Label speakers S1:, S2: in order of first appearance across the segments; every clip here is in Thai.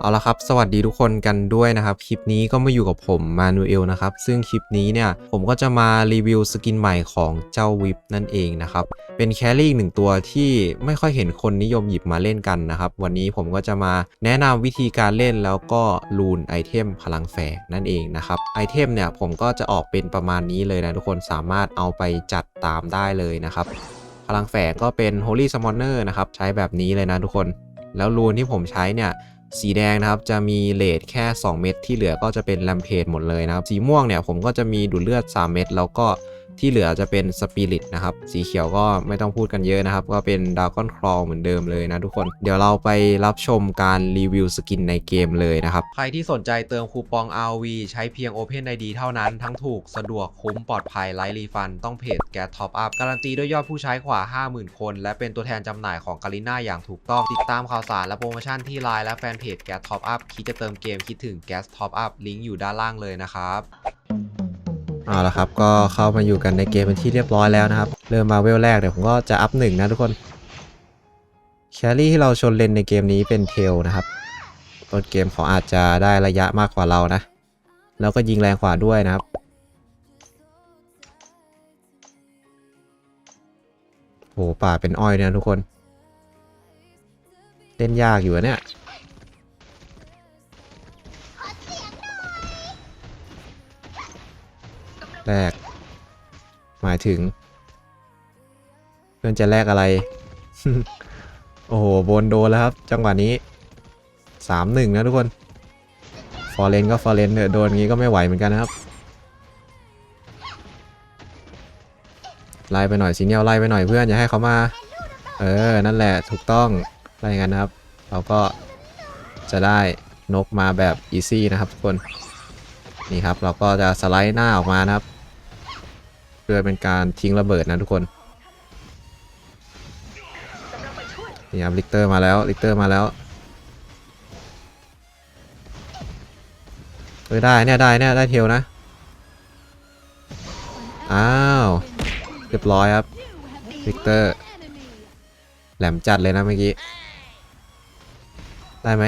S1: เอาละครับ สวัสดีทุกคนกันด้วยนะครับ คลิปนี้ก็มาอยู่กับผมมานูเอลนะครับ ซึ่งคลิปนี้เนี่ย ผมก็จะมารีวิวสกินใหม่ของเจ้าวิปนั่นเองนะครับ เป็นแครี่อีกหนึ่งตัวที่ไม่ค่อยเห็นคนนิยมหยิบมาเล่นกันนะครับ วันนี้ผมก็จะมาแนะนำวิธีการเล่นแล้วก็รูนไอเทมพลังแฝงนั่นเองนะครับไอเทมเนี่ยผมก็จะออกเป็นประมาณนี้เลยนะทุกคนสามารถเอาไปจัดตามได้เลยนะครับพลังแฝงก็เป็น Holy Summoner นะครับใช้แบบนี้เลยนะทุกคน แล้วรูนที่ผมใช้เนี่ย สีแดงนะครับจะมีเลทแค่ 2 เม็ดที่เหลือก็จะเป็นแลมเพจหมดเลยนะครับ สีม่วงเนี่ยผมก็จะมีดูดเลือด 3 เม็ดแล้วก็ ที่เหลือจะเป็นสปิริตนะครับ สีเขียวก็ไม่ต้องพูดกันเยอะนะครับ ก็เป็นด r a ก้อนคลองเหมือนเดิมเลยนะทุกคน เดี๋ยวเราไปรับชมการรีวิวสกินในเกมเลยนะครับ ใครที่สนใจเติมคูปอง RV ใช้เพียง Open ID เท่านั้น ทั้งถูกสะดวกคุ้มปลอดภัยไร้รีฟัน ต้องเพจแกท็อปอัพการันตีด้วยยอดผู้ใช้กว่า 50,000 คน และเป็นตัวแทนจำหน่ายของกาลิน่าอย่างถูกต้องติดตามข่าวสารและโปรโมชั่นที่ไลน์และแฟนเพจแกท็อปอัพคิดจะเติมเกมคิดถึงแกท็อปอัพลิงก์อยู่ด้านล่างเลยนะครับ เอาละครับก็เข้ามาอยู่กันในเกมเป็นที่เรียบร้อยแล้วนะครับ เริ่มมาเวลแรกเดี๋ยวผมก็จะอัพหนึ่งนะทุกคนแครี่ที่เราชนเลนในเกมนี้เป็นเทลนะครับต้นเกมเขาอาจจะได้ระยะมากกว่าเรานะ แล้วก็ยิงแรงกว่าด้วยนะครับ โหป่าเป็นอ้อยเนี่ยทุกคน เล่นยากอยู่เนี่ย แรกหมายถึง เพื่อนจะแลกอะไร โอ้โหโบนโดนแล้วครับ จังหวะนี้3-1นะทุกคน ฟอร์เรนก็ฟอร์เรนเนี่ยโดนงี้ก็ไม่ไหวเหมือนกันนะครับ ไล่ไปหน่อยสิเนียลไล่ไปหน่อยเพื่อนอย่าให้เขามา เออ นั่นแหละถูกต้องไล่กันนะครับ เราก็จะได้นกมาแบบอีซี่นะครับทุกคน นี่ครับเราก็จะสไลด์หน้าออกมานะครับ พื่อเป็นการทิ้งระเบิดนะทุกคนนี่ครับลิกเตอร์มาแล้วลิกเตอร์มาแล้วเฮ้ยได้เนี่ยได้เนี่ยได้เทลนะ อ้าว เรียบร้อยครับลิกเตอร์ แหลมจัดเลยนะเมื่อกี้ ได้ไหม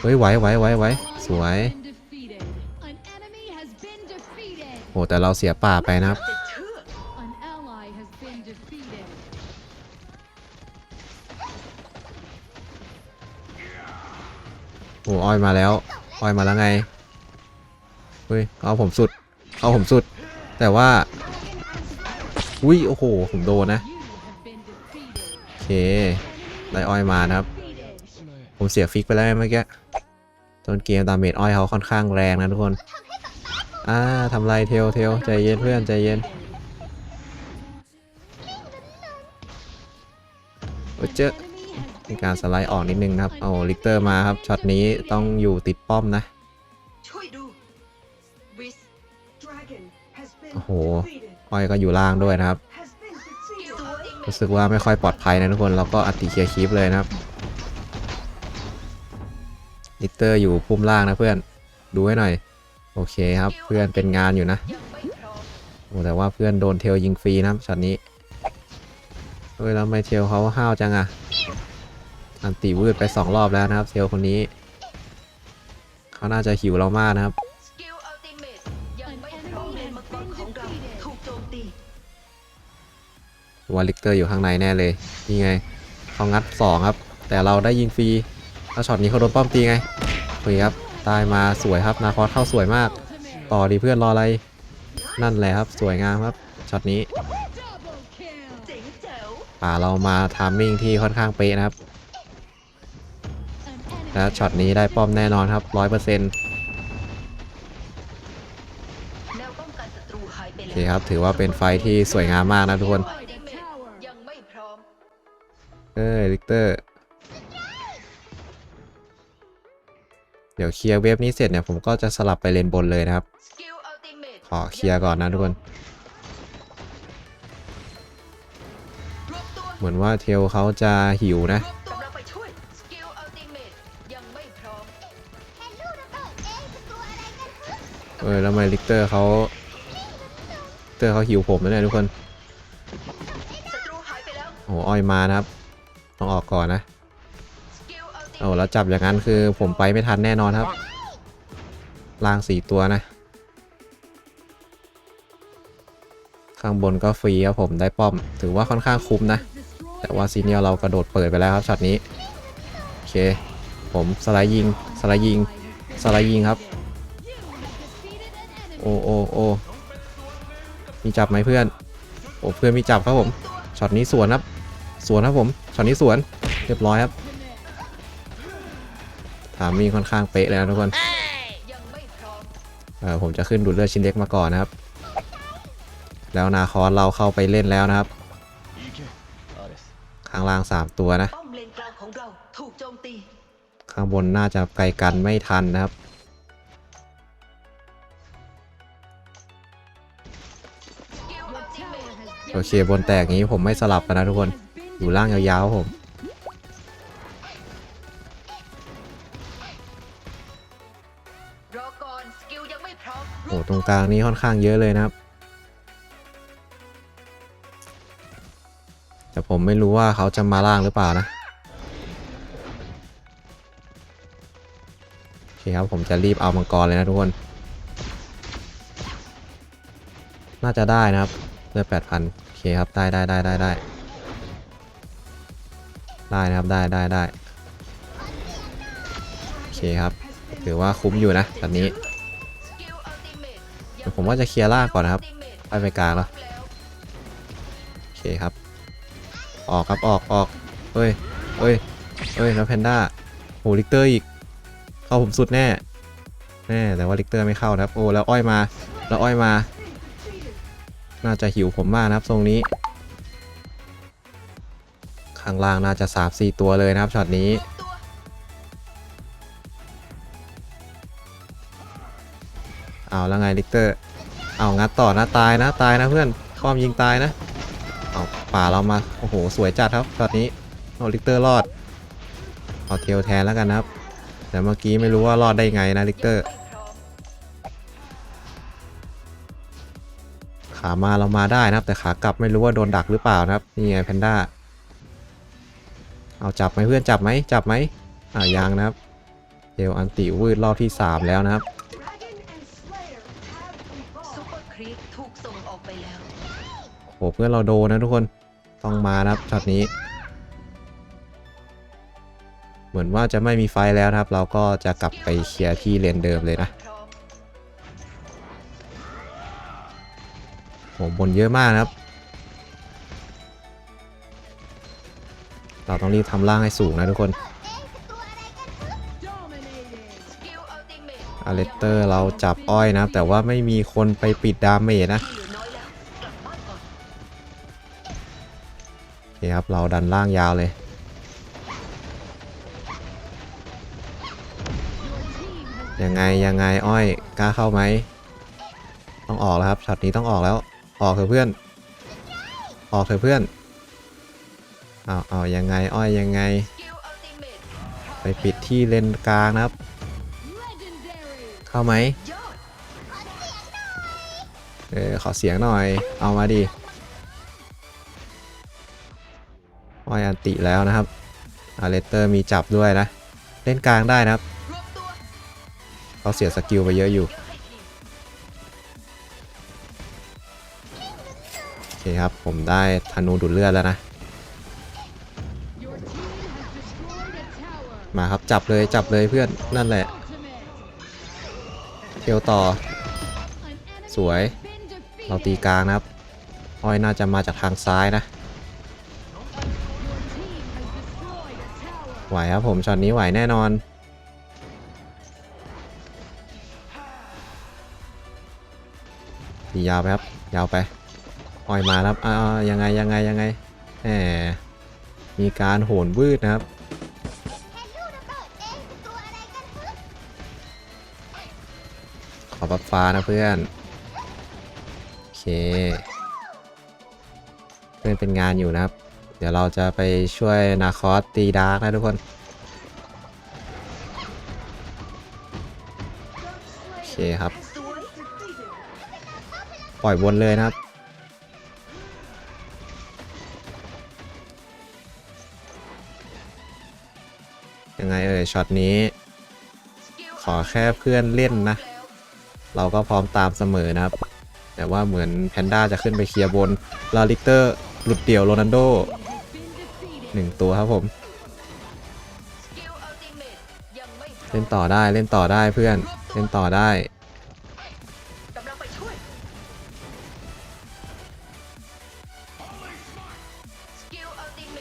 S1: เฮ้ยไหวไหวไหวไหวสวย โหแต่เราเสียป่าไปนะครับ โอ้อ้อยมาแล้ว อ้อยมาแล้วไง เฮ้ย เอาผมสุด เอาผมสุด แต่ว่า อุ้ย โอ้โห ผมโดนนะ โอเค ได้อ้อยมานะครับ ผมเสียฟิกไปแล้วเมื่อกี้ ต้นเกมตามเมจอ้อยเขาค่อนข้างแรงนะทุกคน อ่าทำไรเทลเทลใจเย็นเพื่อนใจเย็นโอ้เจอมีการสไลด์ออกนิดนึงนะครับ เอาลิกเตอร์มาครับ ช็อตนี้ต้องอยู่ติดป้อมนะ
S2: ช่วยดูวิส Dragon has been
S1: โอ้โห
S2: defeated
S1: อ้อยก็อยู่ล่างด้วยนะครับ
S2: has been defeated
S1: รู้สึกว่าไม่ค่อยปลอดภัยนะทุกคนแล้วก็อัดติเคลียร์คลิปเลยนะครับ ลิกเตอร์อยู่พุ่มล่างนะเพื่อน ดูให้หน่อย โอเคครับเพื่อนเป็นงานอยู่นะโอ้แต่ว่าเพื่อนโดนเทลยิงฟรีนะช็อตนี้เฮ้ยแล้วไม่เทลเขาห้าวจังอะอันตีวืดไปสองรอบแล้วนะครับเทลคนนี้เขาน่าจะหิวเรามากนะครับ
S2: สกิลอัลติเมตยังไม่พร้อมเลนมังกรของเราถูกโจมตี
S1: ว่าลิกเตอร์อยู่ข้างในแน่เลยนี่ไงเขางัด 2 ครับ แต่เราได้ยิงฟรีแล้วช็อตนี้เขาโดนป้อมตีไงเฮ้ยครับ ตายมาสวยครับนาคอสเข้าสวยมาก ต่อดีเพื่อนรออะไร นั่นแหละครับสวยงามครับช็อตนี้ป่าเรามาทามมิ่งที่ค่อนข้างเป๊ะนะครับ และ
S3: enemy
S1: ช็อตนี้ได้ป้อมแน่นอนครับร้อยเปอร์เซ็นต์โอเคครับถือว่าเป็นไฟที่สวยงามมากนะทุกคน
S2: อัลติเมตยังไม่พร้อม
S1: เอ้ยลิกเตอร์ ดี๋ยวเคลียร์เวฟนี้เสร็จเนี่ยผมก็จะสลับไปเลนบนเลยนะครับ ขอเคลียร์ก่อนนะทุกคน เหมือนว่าเทลเขาจะหิวนะ
S2: เอ
S1: อแล้วไมลิกเตอร์เขาลิกเตอร์เขาหิวผมนะเนี่ยทุกคนโอ้อ้อยมานะครับ ต้องออกก่อนนะ โอ้แล้วจับอย่างนั้นคือผมไปไม่ทันแน่นอนครับลางสี่ตัวนะ ข้างบนก็ฟรีครับผมได้ป้อม ถือว่าค่อนข้างคุ้มนะ แต่ว่าซีเนียร์เรากระโดดเปิดไปแล้วครับช็อตนี้ โอเค ผมสไลด์ยิงสไลด์ยิงสไลด์ยิงครับ โอ้โอ้โอ้มีจับไหมเพื่อน โอ้เพื่อนมีจับครับผมช็อตนี้สวนครับ สวนครับผมช็อตนี้สวนเรียบร้อยครับามมีค่อนข้างเป๊ะเลยนะทุกคน
S2: ยังไม่พร้อม
S1: เออผมจะขึ้นดูดเลือดชิ้นเล็กมาก่อนนะครับ แล้วนาคอสเราเข้าไปเล่นแล้วนะครับ ข้างล่าง 3 ตัวนะ
S2: ป้อมเลนกลางของเราถูกโจมตี
S1: ข้างบนน่าจะไกลกันไม่ทันนะครับ
S2: สกิลอัลติเมท
S1: โอเคบนแตกงี้ผมไม่สลับกันนะทุกคน อยู่ล่างยาวๆครับผม
S2: รง
S1: กลางนี้ค่อนข้างเยอะเลยนะครับ แต่ผมไม่รู้ว่าเขาจะมาล่างหรือเปล่านะโอเคครับผมจะรีบเอามังกรเลยนะทุกคน น่าจะได้นะครับเลือดแปดพันโอเคครับได้ได้ได้ได้ได้ได้นะครับได้ได้ได้โอเคครับถือว่าคุ้มอยู่นะตอนนี้ ดี๋ยวผมว่าจะเคลียร์ล่างก่อนนะครับไปไปกลางแล้วโอเคครับ ออกครับออกออกเฮ้ยเฮ้ยเฮ้ยแล้วแพนด้าโหลิกเตอร์อีก เข้าผมสุดแน่แน่แต่ว่าลิกเตอร์ไม่เข้านะครับ โอ้แล้วอ้อยมา แล้วอ้อยมา น่าจะหิวผมมากนะครับทรงนี้ ข้างล่างน่าจะ3-4ตัวเลยนะครับช็อตนี้ เอาแล้วไงลิกเตอร์ เอางัดต่อนะตายนะตายนะเพื่อนป้อมยิงตายนะ เอาป่าเรามา โอ้โห สวยจัดครับช็อตนี้เอาลิกเตอร์รอด เอาเทลแทนแล้วกันนะครับ แต่เมื่อกี้ไม่รู้ว่ารอดได้ไงนะลิกเตอร์ขามาเรามาได้นะครับ แต่ขากลับไม่รู้ว่าโดนดักหรือเปล่านะครับนี่ไงแพนด้าเอาจับไหมเพื่อนจับไหมจับไหมอ่ายังนะครับเทลอันติวืดรอบที่ 3 แล้วนะครับ
S2: ครีปถูกส่งออกไปแล้ว
S1: โหเพื่อนเราโดนนะทุกคนต้องมานะครับช็อตนี้ เหมือนว่าจะไม่มีไฟแล้วครับ เราก็จะกลับไปเคลียร์ที่เลนเดิมเลยนะโหบนเยอะมากนะครับ เราต้องรีบทำล่างให้สูงนะทุกคน
S2: เมท
S1: อาเลสเตอร์เราจับอ้อยนะครับแต่ว่าไม่มีคนไปปิดดาเมจนะ
S2: ที่เหลือน้อยแล้วกลับบ้านก่อน
S1: โอเคครับ เราดันล่างยาวเลย ยังไง ยังไงอ้อยกล้าเข้าไหม ต้องออกแล้วครับช็อตนี้ต้องออกแล้ว ออกเถอะเพื่อน ออกเถอะเพื่อนเอาเอายังไงอ้อยยังไง ไปปิดที่เลนกลางนะครับ เข้าไหมเออขอเสียงหน่อย เอามาดิอ้อยอันติแล้วนะครับอาเลสเตอร์มีจับด้วยนะ เล่นกลางได้นะครับเขาเสียสกิลไปเยอะอยู่โอเคครับ ผมได้ธนูดูดเลือดแล้วนะ มาครับจับเลยจับเลยเพื่อนนั่นแหละ เที่ยวต่อ สวย เราตีกลางนะครับ อ้อยน่าจะมาจากทางซ้ายนะ ไหวครับผมช็อตนี้ไหวแน่นอน ตียาวไปครับ ยาวไป อ้อยมาครับอ่ายังไงยังไงยังไงแหมมีการโหนวืดนะครับ บัฟฟ้านะเพื่อน โอเค เพื่อนเป็นงานอยู่นะครับ เดี๋ยวเราจะไปช่วยนาคอสตีดาร์กนะทุกคนโอเคครับ ปล่อยบนเลยนะครับยังไงเอ่ยช็อตนี้ ขอแค่เพื่อนเล่นนะ เราก็พร้อมตามเสมอนะครับ แต่ว่าเหมือนแพนด้าจะขึ้นไปเคลียร์บนลาลิกเตอร์หลุดเดี่ยวโรนันโดหนึ่งตัวครับผม
S2: เล่
S1: นต่อได้เล่นต่อได้เพื่อนเล่นต่อได้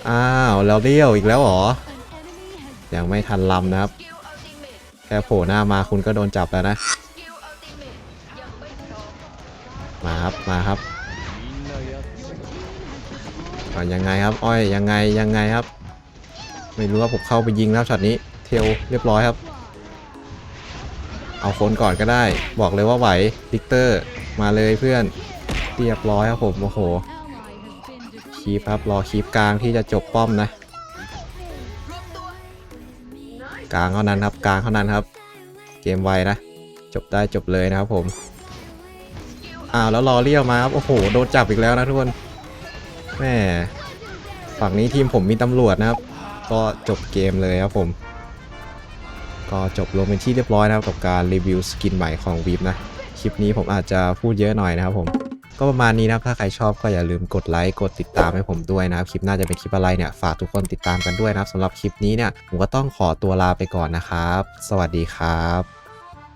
S2: อ้า
S1: วแล้วเลี้ยวอีกแล้วเหรอ ยังไม่ทันลำนะครับ แค่โผล่หน้ามาคุณก็โดนจับแล้วนะ
S2: มา
S1: ครับ มาครับอะยังไงครับ อ้อย ยังไง ยังไงครับ ไม่รู้ว่าผมเข้าไปยิงแล้วช็อตนี้ เทลเรียบร้อยครับ เอาคนก่อนก็ได้ บอกเลยว่าไหวลิกเตอร์ มาเลยเพื่อน เรียบร้อยครับผม โอ้โห คีปครับ รอคีปกลางที่จะจบป้อมนะ กลางเท่านั้นครับ กลางเท่านั้นครับ เกมไวนะ จบได้จบเลยนะครับผม อ้าวแล้วรอเลี้ยวมาครับโอ้โหโดนจับอีกแล้วนะทุกคนแม่ฝั่งนี้ทีมผมมีตำรวจนะครับ ก็จบเกมเลยครับผม ก็จบลงเป็นที่เรียบร้อยนะครับกับการรีวิวสกินใหม่ของวีฟนะคลิปนี้ผมอาจจะพูดเยอะหน่อยนะครับผมก็ประมาณนี้นะครับ ถ้าใครชอบก็อย่าลืมกดไลค์กดติดตามให้ผมด้วยนะครับ คลิปหน้าจะเป็นคลิปอะไรเนี่ยฝากทุกคนติดตามกันด้วยนะครับสำหรับคลิปนี้เนี่ยผมก็ต้องขอตัวลาไปก่อนนะครับ สวัสดีครับ